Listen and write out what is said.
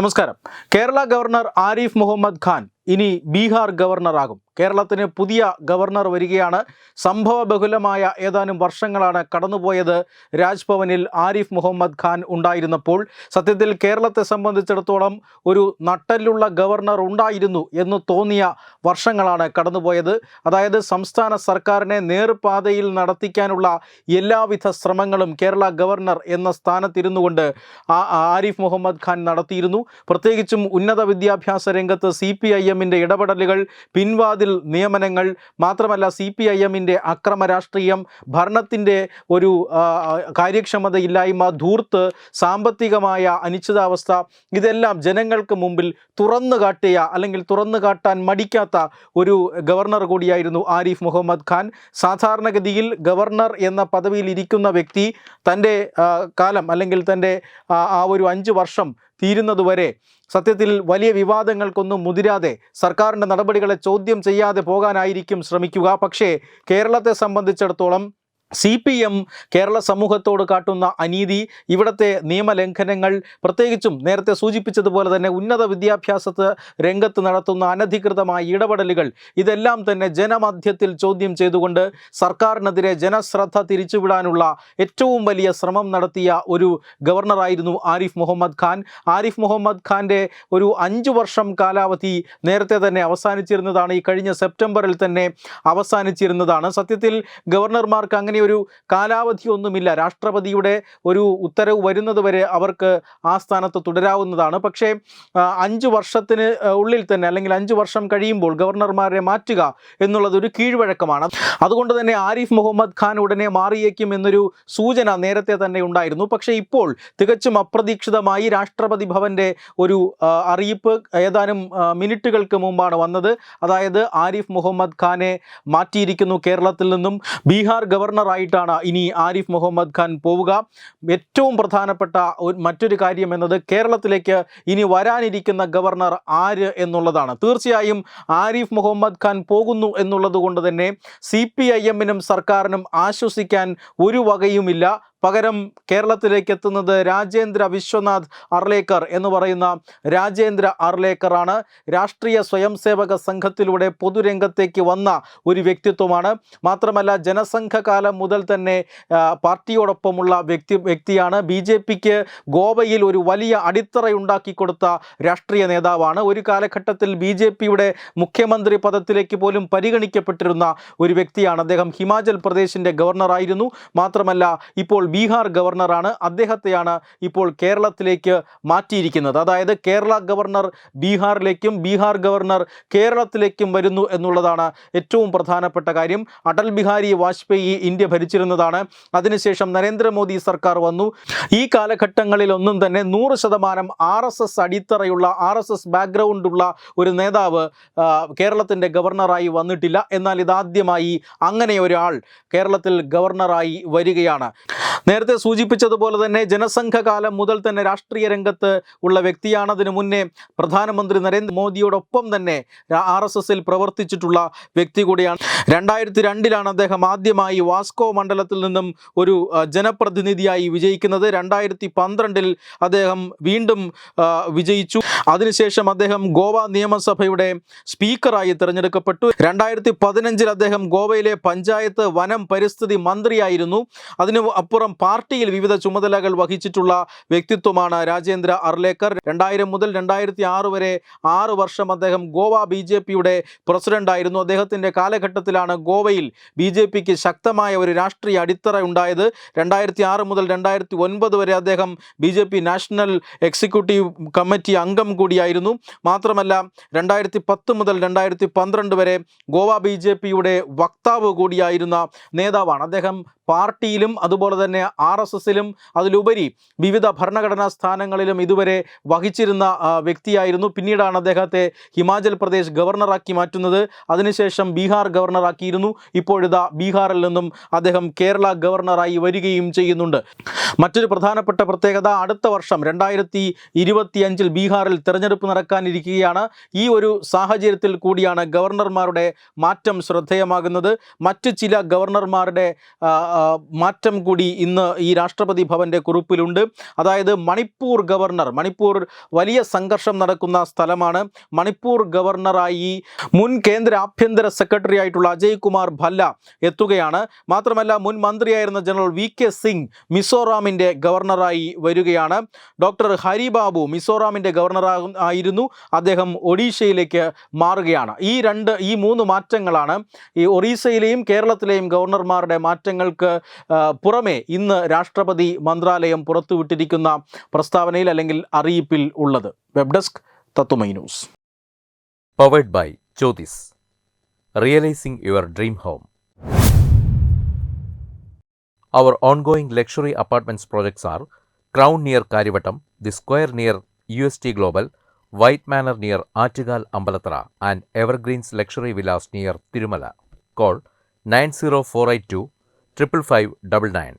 നമസ്കാരം. കേരള ഗവർണർ ആരിഫ് മുഹമ്മദ് ഖാൻ ഇനി ബീഹാർ ഗവർണറാകും. കേരളത്തിന് പുതിയ ഗവർണർ വരികയാണ്. സംഭവ ബഹുലമായ ഏതാനും വർഷങ്ങളാണ് കടന്നുപോയത് രാജ്ഭവനിൽ ആരിഫ് മുഹമ്മദ് ഖാൻ ഉണ്ടായിരുന്നപ്പോൾ. സത്യത്തിൽ കേരളത്തെ സംബന്ധിച്ചിടത്തോളം ഒരു നട്ടലുള്ള ഗവർണർ ഉണ്ടായിരുന്നു എന്ന് തോന്നിയ വർഷങ്ങളാണ് കടന്നുപോയത്. അതായത് സംസ്ഥാന സർക്കാരിനെ നേർപാതയിൽ നടത്തിക്കാനുള്ള എല്ലാവിധ ശ്രമങ്ങളും കേരള ഗവർണർ എന്ന സ്ഥാനത്തിരുന്നു കൊണ്ട് ആരിഫ് മുഹമ്മദ് ഖാൻ നടത്തിയിരുന്നു. പ്രത്യേകിച്ചും ഉന്നത വിദ്യാഭ്യാസ രംഗത്ത് സി എമ്മിന്റെ ഇടപെടലുകൾ പിൻവാതിൽ നിയമനങ്ങൾ മാത്രമല്ല സി പി ഐ എമ്മിന്റെ അക്രമ രാഷ്ട്രീയം ഭരണത്തിന്റെ ഒരു കാര്യക്ഷമതയില്ലായ്മ ധൂർത്ത് സാമ്പത്തികമായ അനിശ്ചിതാവസ്ഥ ഇതെല്ലാം ജനങ്ങൾക്ക് മുമ്പിൽ തുറന്നു കാട്ടിയ അല്ലെങ്കിൽ തുറന്നു കാട്ടാൻ മടിക്കാത്ത ഒരു ഗവർണർ കൂടിയായിരുന്നു ആരിഫ് മുഹമ്മദ് ഖാൻ. സാധാരണഗതിയിൽ ഗവർണർ എന്ന പദവിയിൽ ഇരിക്കുന്ന വ്യക്തി തന്റെ കാലം അല്ലെങ്കിൽ തന്റെ ആ ഒരു അഞ്ച് വർഷം തീരുന്നതുവരെ സത്യത്തിൽ വലിയ വിവാദങ്ങൾക്കൊന്നും മുതിരാതെ സർക്കാരിന്റെ നടപടികളെ ചോദ്യം ചെയ്യാതെ പോകാനായിരിക്കും ശ്രമിക്കുക. പക്ഷേ കേരളത്തെ സംബന്ധിച്ചിടത്തോളം സി പി എം കേരള സമൂഹത്തോട് കാട്ടുന്ന അനീതി ഇവിടുത്തെ നിയമലംഘനങ്ങൾ പ്രത്യേകിച്ചും നേരത്തെ സൂചിപ്പിച്ചതുപോലെ തന്നെ ഉന്നത വിദ്യാഭ്യാസ രംഗത്ത് നടത്തുന്ന അനധികൃതമായ ഇടപെടലുകൾ ഇതെല്ലാം തന്നെ ജനമധ്യത്തിൽ ചോദ്യം ചെയ്തുകൊണ്ട് സർക്കാരിനെതിരെ ജനശ്രദ്ധ തിരിച്ചുവിടാനുള്ള ഏറ്റവും വലിയ ശ്രമം നടത്തിയ ഒരു ഗവർണറായിരുന്നു ആരിഫ് മുഹമ്മദ് ഖാൻ. ആരിഫ് മുഹമ്മദ് ഖാന്റെ ഒരു അഞ്ചു വർഷം കാലാവധി നേരത്തെ തന്നെ അവസാനിച്ചിരുന്നതാണ്. ഈ കഴിഞ്ഞ സെപ്റ്റംബറിൽ തന്നെ അവസാനിച്ചിരുന്നതാണ്. സത്യത്തിൽ ഗവർണർമാർക്ക് അങ്ങനെ ഒരു കാലാവധിയൊന്നുമില്ല രാഷ്ട്രപതിയുടെ ഒരു ഉത്തരവ് വരുന്നത് വരെ അവർക്ക് ആ സ്ഥാനത്ത് തുടരാവുന്നതാണ്. പക്ഷേ അഞ്ച് വർഷത്തിന് ഉള്ളിൽ തന്നെ അല്ലെങ്കിൽ അഞ്ച് വർഷം കഴിയുമ്പോൾ ഗവർണർമാരെ മാറ്റുക എന്നുള്ളത് ഒരു കീഴ്വഴക്കമാണ്. അതുകൊണ്ട് തന്നെ ആരിഫ് മുഹമ്മദ് ഖാൻ ഉടനെ മാറിയേക്കും എന്നൊരു സൂചന നേരത്തെ തന്നെ ഉണ്ടായിരുന്നു. പക്ഷേ ഇപ്പോൾ തികച്ചും അപ്രതീക്ഷിതമായി രാഷ്ട്രപതി ഭവന്റെ ഒരു അറിയിപ്പ് ഏതാനും മിനിറ്റുകൾക്ക് മുമ്പാണ് വന്നത്. അതായത് ആരിഫ് മുഹമ്മദ് ഖാനെ മാറ്റിയിരിക്കുന്നു കേരളത്തിൽ നിന്നും. ബീഹാർ ഗവർണറായിട്ടാണ് ഇനി ആരിഫ് മുഹമ്മദ് ഖാൻ പോവുക. ഏറ്റവും പ്രധാനപ്പെട്ട മറ്റൊരു കാര്യം എന്നത് കേരളത്തിലേക്ക് ഇനി വരാനിരിക്കുന്ന ഗവർണർ ആര് എന്നുള്ളതാണ്. തീർച്ചയായും ആരിഫ് മുഹമ്മദ് ഖാൻ പോകുന്നു എന്നുള്ളത് കൊണ്ട് തന്നെ സി പി ഐ എമ്മിനും സർക്കാരിനും ആശ്വസിക്കാൻ ഒരു വകയുമില്ല. പകരം കേരളത്തിലേക്ക് എത്തുന്നത് രാജേന്ദ്ര വിശ്വനാഥ് അർലേക്കർ എന്ന് പറയുന്ന രാജേന്ദ്ര അർലേക്കറാണ്. രാഷ്ട്രീയ സ്വയംസേവക സംഘത്തിലൂടെ പൊതുരംഗത്തേക്ക് വന്ന ഒരു വ്യക്തിത്വമാണ്. മാത്രമല്ല ജനസംഘകാലം മുതൽ തന്നെ പാർട്ടിയോടൊപ്പമുള്ള വ്യക്തി വ്യക്തിയാണ്. ബി ജെ പിക്ക് ഗോവയിൽ ഒരു വലിയ അടിത്തറയുണ്ടാക്കി കൊടുത്ത രാഷ്ട്രീയ നേതാവാണ്. ഒരു കാലഘട്ടത്തിൽ ബി ജെ പിയുടെ മുഖ്യമന്ത്രി പദത്തിലേക്ക് പോലും പരിഗണിക്കപ്പെട്ടിരുന്ന ഒരു വ്യക്തിയാണ് അദ്ദേഹം. ഹിമാചൽ പ്രദേശിന്റെ ഗവർണറായിരുന്നു. മാത്രമല്ല ഇപ്പോൾ ബീഹാർ ഗവർണറാണ് അദ്ദേഹത്തെയാണ് ഇപ്പോൾ കേരളത്തിലേക്ക് മാറ്റിയിരിക്കുന്നത്. അതായത് കേരള ഗവർണർ ബീഹാറിലേക്കും ബീഹാർ ഗവർണർ കേരളത്തിലേക്കും വരുന്നു എന്നുള്ളതാണ് ഏറ്റവും പ്രധാനപ്പെട്ട കാര്യം. അടൽ ബിഹാരി വാജ്പേയി ഇന്ത്യ ഭരിച്ചിരുന്നതാണ്. അതിനുശേഷം നരേന്ദ്രമോദി സർക്കാർ വന്നു. ഈ കാലഘട്ടങ്ങളിലൊന്നും തന്നെ നൂറ് ശതമാനം R S S അടിത്തറയുള്ള R S S ബാക്ക്ഗ്രൗണ്ടുള്ള ഒരു നേതാവ് കേരളത്തിന്റെ ഗവർണറായി വന്നിട്ടില്ല. എന്നാൽ ഇതാദ്യമായി അങ്ങനെ ഒരാൾ കേരളത്തിൽ ഗവർണറായി വരികയാണ്. നേരത്തെ സൂചിപ്പിച്ചതുപോലെ തന്നെ ജനസംഘകാലം മുതൽ തന്നെ രാഷ്ട്രീയ രംഗത്ത് ഉള്ള വ്യക്തിയാണതിനു മുന്നേ പ്രധാനമന്ത്രി നരേന്ദ്രമോദിയോടൊപ്പം തന്നെ ആർ എസ് എസിൽ പ്രവർത്തിച്ചിട്ടുള്ള വ്യക്തി കൂടിയാണ്. രണ്ടായിരത്തി രണ്ടിലാണ് അദ്ദേഹം ആദ്യമായി വാസ്കോ മണ്ഡലത്തിൽ നിന്നും ഒരു ജനപ്രതിനിധിയായി വിജയിക്കുന്നത്. രണ്ടായിരത്തി പന്ത്രണ്ടിൽ അദ്ദേഹം വീണ്ടും വിജയിച്ചു. അതിനുശേഷം അദ്ദേഹം ഗോവ നിയമസഭയുടെ സ്പീക്കറായി തിരഞ്ഞെടുക്കപ്പെട്ടു. രണ്ടായിരത്തി പതിനഞ്ചിൽ അദ്ദേഹം ഗോവയിലെ പഞ്ചായത്ത് വനം പരിസ്ഥിതി മന്ത്രിയായിരുന്നു. അതിനു അപ്പുറം പാർട്ടിയിൽ വിവിധ ചുമതലകൾ വഹിച്ചിട്ടുള്ള വ്യക്തിത്വമാണ് രാജേന്ദ്ര അർലേക്കർ. രണ്ടായിരം മുതൽ രണ്ടായിരത്തി ആറ് വരെ ആറ് വർഷം അദ്ദേഹം ഗോവ ബി ജെ പിയുടെ പ്രസിഡന്റായിരുന്നു അദ്ദേഹത്തിന്റെ കാലഘട്ടത്തിലാണ് ഗോവയിൽ ബി ജെ പിക്ക് ശക്തമായ ഒരു രാഷ്ട്രീയ അടിത്തറ ഉണ്ടായത്. രണ്ടായിരത്തി ആറ് മുതൽ രണ്ടായിരത്തി ഒൻപത് വരെ അദ്ദേഹം B J P national executive committee അംഗം കൂടിയായിരുന്നു. മാത്രമല്ല രണ്ടായിരത്തി പത്ത് മുതൽ രണ്ടായിരത്തി പന്ത്രണ്ട് വരെ ഗോവ ബി ജെ പിയുടെ വക്താവ് കൂടിയായിരുന്ന നേതാവാണ്. അദ്ദേഹം പാർട്ടിയിലും അതുപോലെ തന്നെ ആർ എസ് എസിലും അതിലുപരി വിവിധ ഭരണഘടനാ സ്ഥാനങ്ങളിലും ഇതുവരെ വഹിച്ചിരുന്ന വ്യക്തിയായിരുന്നു. പിന്നീടാണ് അദ്ദേഹത്തെ ഹിമാചൽ പ്രദേശ് ഗവർണറാക്കി മാറ്റുന്നത്. അതിനുശേഷം ബീഹാർ ഗവർണറാക്കിയിരുന്നു. ഇപ്പോഴിതാ ബീഹാറിൽ നിന്നും അദ്ദേഹം കേരള ഗവർണറായി വരികയും ചെയ്യുന്നുണ്ട്. മറ്റൊരു പ്രധാനപ്പെട്ട പ്രത്യേകത അടുത്ത വർഷം രണ്ടായിരത്തി ഇരുപത്തിയഞ്ചിൽ ബീഹാറിൽ തെരഞ്ഞെടുപ്പ് നടക്കാനിരിക്കുകയാണ്. ഈ ഒരു സാഹചര്യത്തിൽ കൂടിയാണ് ഗവർണർമാരുടെ മാറ്റം ശ്രദ്ധേയമാകുന്നത്. മറ്റ് ചില ഗവർണർമാരുടെ മാറ്റം കൂടി ഇന്ന് ഈ രാഷ്ട്രപതി ഭവന്റെ കുറിപ്പിലുണ്ട്. അതായത് മണിപ്പൂർ ഗവർണർ മണിപ്പൂർ വലിയ സംഘർഷം നടക്കുന്ന സ്ഥലമാണ് മണിപ്പൂർ ഗവർണറായി മുൻ കേന്ദ്ര ആഭ്യന്തര സെക്രട്ടറി ആയിട്ടുള്ള അജയ് കുമാർ ഭല്ല എത്തുകയാണ്. മാത്രമല്ല മുൻ മന്ത്രിയായിരുന്ന ജനറൽ വി കെ സിംഗ് മിസോറാമിന്റെ ഗവർണറായി വരികയാണ്. ഡോക്ടർ ഹരിബാബു മിസോറാമിന്റെ ഗവർണർ ആയിരുന്നു. അദ്ദേഹം ഒഡീഷയിലേക്ക് മാറുകയാണ്. ഈ രണ്ട് ഈ മൂന്ന് മാറ്റങ്ങളാണ് ഈ ഒറീസയിലെയും കേരളത്തിലെയും ഗവർണർമാരുടെ മാറ്റങ്ങൾക്ക് പുറമെ ഇന്ന് രാഷ്ട്രപതി മന്ത്രാലയം പുറത്തുവിട്ടിരിക്കുന്ന പ്രസ്താവനയിൽ അല്ലെങ്കിൽ അറിയിപ്പിൽ ഉള്ളത് വെബ് ഡെസ്ക് തത്തുമൈ news Powered by Jyotis. Realizing your dream home. Our ongoing luxury apartments projects are Crown near Karivattam, The Square near UST Global, White Manor near Artigal Ambalatra, and Evergreens Luxury Villas near Tirumala. Call 90482 55599.